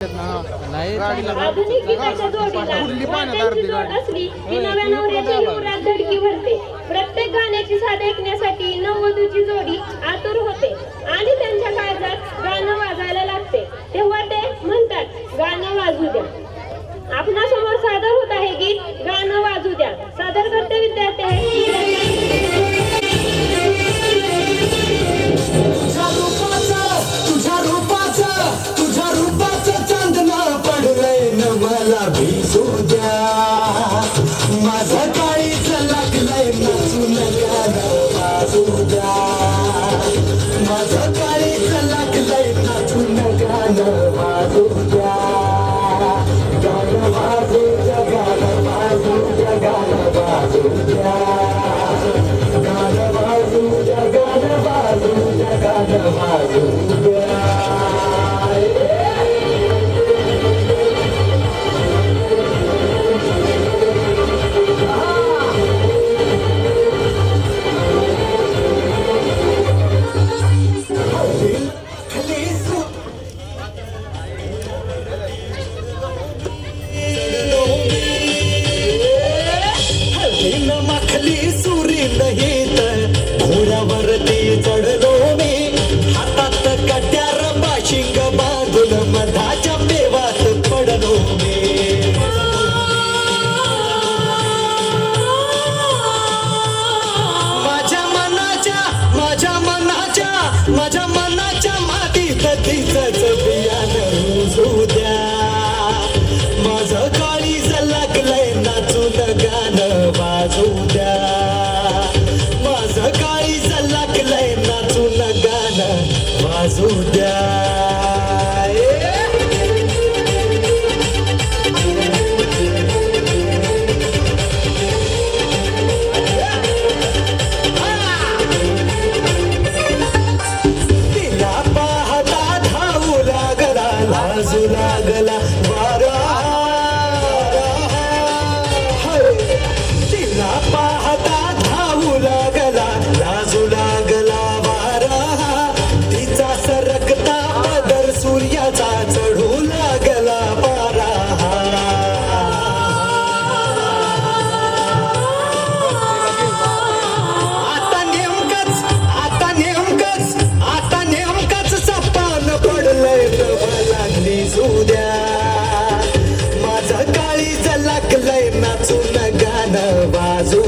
आधुनिक गीताच्या जोडीला वाद्यांची जोड असली की नव्या नवऱ्याच्या हिवरात धडकी भरते. प्रत्येक गाण्याची साथ ऐकण्यासाठी नववधूची जोडी आतुर होते. आणि त्यांच्या बांधून मधाच्या पेवात पडलो माझ्या मनाच्या माझ्या मनाच्या माझ्या मनाच्या मातीत तिचंच बियाण रुजू द्या. माझं काळीज लागलंय नाचून गाणं वाजू द्या. माझं काळीज लागलंय नाचून गाणं वाजू द्या. सूर्याचा चढू लागला पारा. आता नेमकंच आता नेमकंच आता नेमकच सपान पडलंय लागली निजूद्या माझं काळीच लागलंय नाचून गाणं बाजू